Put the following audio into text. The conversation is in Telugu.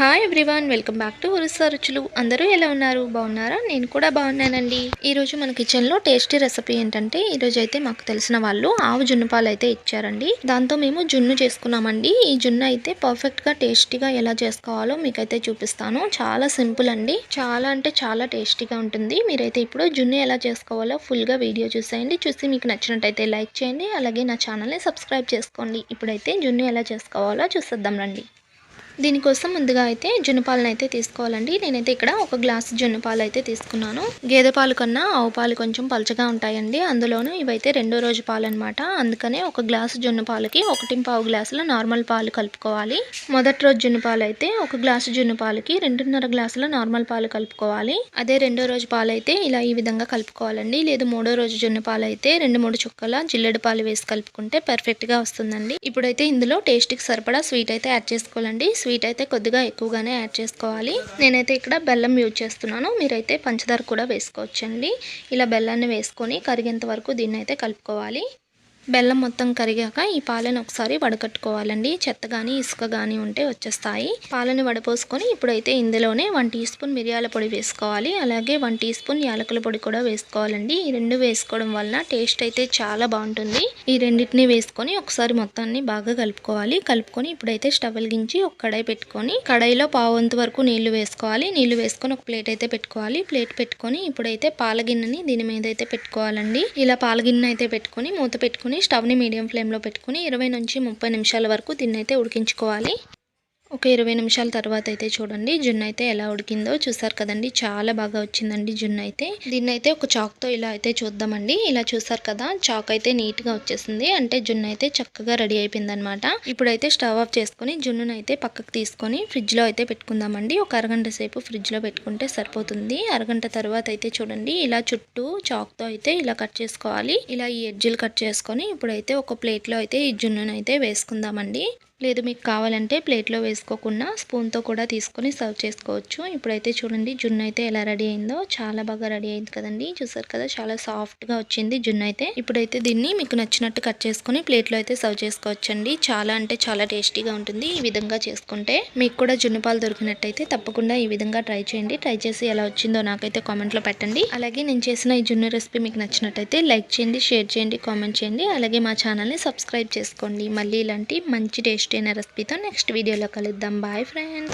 Hi everyone welcome back to Orissa రుచులు అందరూ ఎలా ఉన్నారు? బాగున్నారా? నేను కూడా బాగున్నానండి. ఈరోజు మన కిచెన్లో టేస్టీ రెసిపీ ఏంటంటే ఈరోజు అయితే మాకు తెలిసిన వాళ్ళు ఆవు జున్ను పాలు అయితే ఇచ్చారండి. దాంతో మేము జున్ను చేసుకున్నామండి. ఈ జున్ను అయితే పర్ఫెక్ట్గా టేస్టీగా ఎలా చేసుకోవాలో మీకైతే చూపిస్తాను. చాలా సింపుల్ అండి. చాలా అంటే చాలా టేస్టీగా ఉంటుంది. మీరైతే ఇప్పుడు జున్ను ఎలా చేసుకోవాలో ఫుల్గా వీడియో చూసేయండి. చూసి మీకు నచ్చినట్టయితే లైక్ చేయండి. అలాగే నా ఛానల్ని సబ్స్క్రైబ్ చేసుకోండి. ఇప్పుడైతే జున్ను ఎలా చేసుకోవాలో చూసేద్దాం రండి. దీనికోసం ముందుగా అయితే జున్నుపాలను అయితే తీసుకోవాలండి. నేనైతే ఇక్కడ ఒక గ్లాస్ జున్నుపాలు అయితే తీసుకున్నాను. గేదె పాలు కన్నా ఆవు పాలు కొంచెం పలచగా ఉంటాయండి. అందులోనూ ఇవైతే రెండో రోజు పాలు అనమాట అందుకనే ఒక గ్లాసు జున్నుపాలకి ఒకటి పావు గ్లాసుల నార్మల్ పాలు కలుపుకోవాలి. మొదటి రోజు జున్నుపాలు అయితే ఒక గ్లాసు జున్నుపాలకి రెండున్నర గ్లాసుల నార్మల్ పాలు కలుపుకోవాలి. అదే రెండో రోజు పాలు అయితే ఇలా ఈ విధంగా కలుపుకోవాలండి. లేదు మూడో రోజు జున్నుపాలు అయితే రెండు మూడు చుక్కల జిల్లెడు పాలు వేసి కలుపుకుంటే పర్ఫెక్ట్గా వస్తుందండి. ఇప్పుడైతే ఇందులో టేస్ట్కి సరిపడా స్వీట్ అయితే యాడ్ చేసుకోవాలండి. స్వీట్ స్వీట్ అయితే కొద్దిగా ఎక్కువగానే యాడ్ చేసుకోవాలి. నేనైతే ఇక్కడ బెల్లం యూజ్ చేస్తున్నాను. మీరైతే పంచదార కూడా వేసుకోవచ్చండి. ఇలా బెల్లాన్ని వేసుకొని కరిగేంత వరకు దీన్ని అయితే కలుపుకోవాలి. బెల్లం మొత్తం కరిగాక ఈ పాలను ఒకసారి వడకట్టుకోవాలండి. చెత్త కానీ ఇసుక కానీ ఉంటే వచ్చేస్తాయి. పాలను వడపోసుకొని ఇప్పుడైతే ఇందులోనే వన్ టీ స్పూన్ మిరియాల పొడి వేసుకోవాలి. అలాగే వన్ టీ స్పూన్ యాలకుల పొడి కూడా వేసుకోవాలండి. ఈ రెండు వేసుకోవడం వలన టేస్ట్ అయితే చాలా బాగుంటుంది. ఈ రెండింటిని వేసుకొని ఒకసారి మొత్తాన్ని బాగా కలుపుకోవాలి. కలుపుకొని ఇప్పుడైతే స్టవ్ వెలిగించి ఒక కడాయి పెట్టుకొని కడాయిలో పావంత వరకు నీళ్ళు వేసుకోవాలి. నీళ్ళు వేసుకొని ఒక ప్లేట్ అయితే పెట్టుకోవాలి. ప్లేట్ పెట్టుకొని ఇప్పుడైతే పాలగిన్నెని దీని మీద అయితే పెట్టుకోవాలండి. ఇలా పాల గిన్నె అయితే పెట్టుకొని మూత పెట్టుకొని స్టవ్ని మీడియం ఫ్లేమ్లో పెట్టుకుని ఇరవై నుంచి ముప్పై నిమిషాల వరకు దీన్ని అయితే ఉడికించుకోవాలి. ఒక ఇరవై నిమిషాల తర్వాత అయితే చూడండి జున్ను అయితే ఎలా ఉడికిందో చూసారు కదండి చాలా బాగా వచ్చిందండి జున్ను అయితే. దీన్ని అయితే ఒక చాక్తో ఇలా అయితే చూద్దామండి. ఇలా చూసారు కదా చాక్ అయితే నీట్గా వచ్చేసింది. అంటే జున్ను అయితే చక్కగా రెడీ అయిపోయింది అనమాట ఇప్పుడైతే స్టవ్ ఆఫ్ చేసుకుని జున్నును అయితే పక్కకు తీసుకొని ఫ్రిడ్జ్లో అయితే పెట్టుకుందామండి. ఒక అరగంట సేపు ఫ్రిడ్జ్లో పెట్టుకుంటే సరిపోతుంది. అరగంట తర్వాత అయితే చూడండి ఇలా చుట్టూ చాక్తో అయితే ఇలా కట్ చేసుకోవాలి. ఇలా ఈ ఎడ్జిలు కట్ చేసుకొని ఇప్పుడైతే ఒక ప్లేట్లో అయితే ఈ జున్నును అయితే వేసుకుందామండి. లేదు మీకు కావాలంటే ప్లేట్లో వేసుకోకుండా స్పూన్తో కూడా తీసుకొని సర్వ్ చేసుకోవచ్చు. ఇప్పుడైతే చూడండి జున్ను అయితే ఎలా రెడీ అయిందో. చాలా బాగా రెడీ అయింది కదండి. చూసారు కదా చాలా సాఫ్ట్గా వచ్చింది జున్ను అయితే. ఇప్పుడైతే దీన్ని మీకు నచ్చినట్టు కట్ చేసుకొని ప్లేట్లో అయితే సర్వ్ చేసుకోవచ్చండి. చాలా అంటే చాలా టేస్టీగా ఉంటుంది ఈ విధంగా చేసుకుంటే. మీకు కూడా జున్ను పాలు దొరికినట్టయితే తప్పకుండా ఈ విధంగా ట్రై చేయండి. ట్రై చేసి ఎలా వచ్చిందో నాకైతే కామెంట్లో పెట్టండి. అలాగే నేను చేసిన ఈ జున్ను రెసిపీ మీకు నచ్చినట్టయితే లైక్ చేయండి షేర్ చేయండి కామెంట్ చేయండి. అలాగే మా ఛానల్ని సబ్స్క్రైబ్ చేసుకోండి. మళ్ళీ ఇలాంటి మంచి టేస్ట్ అయిన రెసిపీతో నెక్స్ట్ వీడియోలో కలుద్దాం. Bye friends